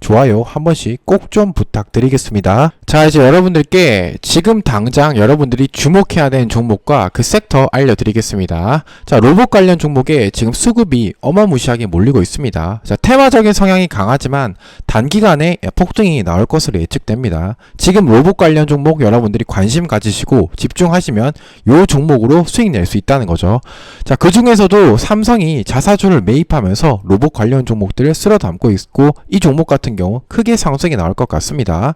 좋아요 한 번씩 꼭 좀 부탁드리겠습니다. 자, 이제 여러분들께 지금 당장 여러분들이 주목해야 되는 종목과 그 섹터 알려드리겠습니다. 자, 로봇 관련 종목에 지금 수급이 어마무시하게 몰리고 있습니다. 자, 테마적인 성향이 강하지만 단기간에 폭등이 나올 것으로 예측됩니다. 지금 로봇 관련 종목 여러분들이 관심 가지시고 집중하시면 요 종목으로 수익 낼 수 있다는 거죠. 자, 그 중에서도 삼성이 자사주를 매입하면서 로봇 관련 종목들을 쓸어 담고 있고 이 종목 같은 경우 크게 상승이 나올 것 같습니다.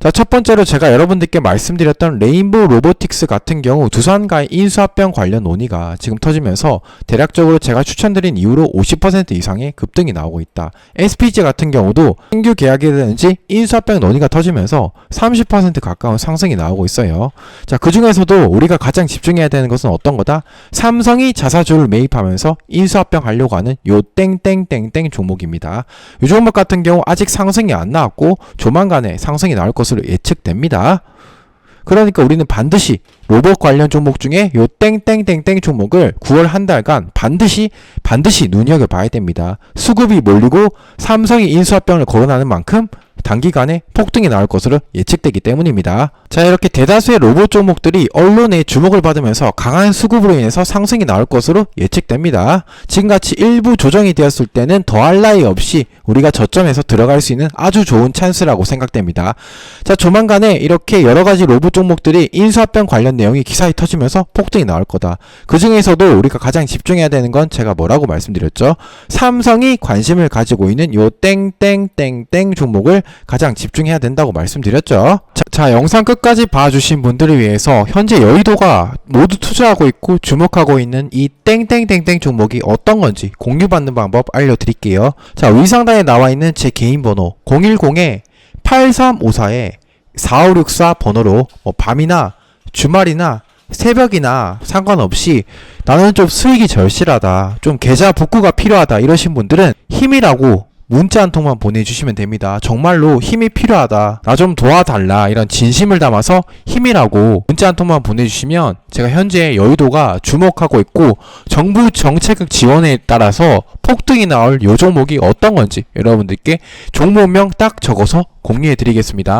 자, 첫 번째로 제가 여러분들께 말씀드렸던 레인보우 로보틱스 같은 경우 두산과의 인수합병 관련 논의가 지금 터지면서 대략적으로 제가 추천드린 이후로 50% 이상의 급등이 나오고 있다. SPG 같은 경우도 신규 계약이라든지 인수합병 논의가 터지면서 30% 가까운 상승이 나오고 있어요. 자, 그 중에서도 우리가 가장 집중해야 되는 것은 어떤 거다? 삼성이 자사주를 매입하면서 인수합병 하려고 하는 요 땡땡땡땡 종목입니다. 이 종목 같은 경우 아직 상승이 안 나왔고 조만간에 상승이 나올 것으로 예측됩니다. 그러니까 우리는 반드시 로봇 관련 종목 중에 요 땡땡땡땡 종목을 9월 한 달간 반드시 반드시 눈여겨봐야 됩니다. 수급이 몰리고 삼성이 인수합병을 거론하는 만큼 단기간에 폭등이 나올 것으로 예측되기 때문입니다. 자 이렇게 대다수의 로봇 종목들이 언론의 주목을 받으면서 강한 수급으로 인해서 상승이 나올 것으로 예측됩니다. 지금같이 일부 조정이 되었을 때는 더할 나위 없이 우리가 저점에서 들어갈 수 있는 아주 좋은 찬스라고 생각됩니다. 자 조만간에 이렇게 여러가지 로봇 종목들이 인수합병 관련 내용이 기사에 터지면서 폭등이 나올 거다. 그 중에서도 우리가 가장 집중해야 되는 건 제가 뭐라고 말씀드렸죠? 삼성이 관심을 가지고 있는 요 땡땡땡땡 종목을 가장 집중해야 된다고 말씀드렸죠. 자, 자, 영상 끝까지 봐주신 분들을 위해서 현재 여의도가 모두 투자하고 있고 주목하고 있는 이 땡땡땡땡 종목이 어떤 건지 공유받는 방법 알려드릴게요. 자, 위상단에 나와 있는 제 개인 번호 010에 8354에 4564 번호로 뭐 밤이나 주말이나 새벽이나 상관없이 나는 좀 수익이 절실하다. 좀 계좌 복구가 필요하다. 이러신 분들은 힘이라고 문자 한 통만 보내주시면 됩니다. 정말로 힘이 필요하다. 나 좀 도와달라. 이런 진심을 담아서 힘이라고 문자 한 통만 보내주시면 제가 현재 여의도가 주목하고 있고 정부 정책 지원에 따라서 폭등이 나올 요 종목이 어떤 건지 여러분들께 종목명 딱 적어서 공유해 드리겠습니다.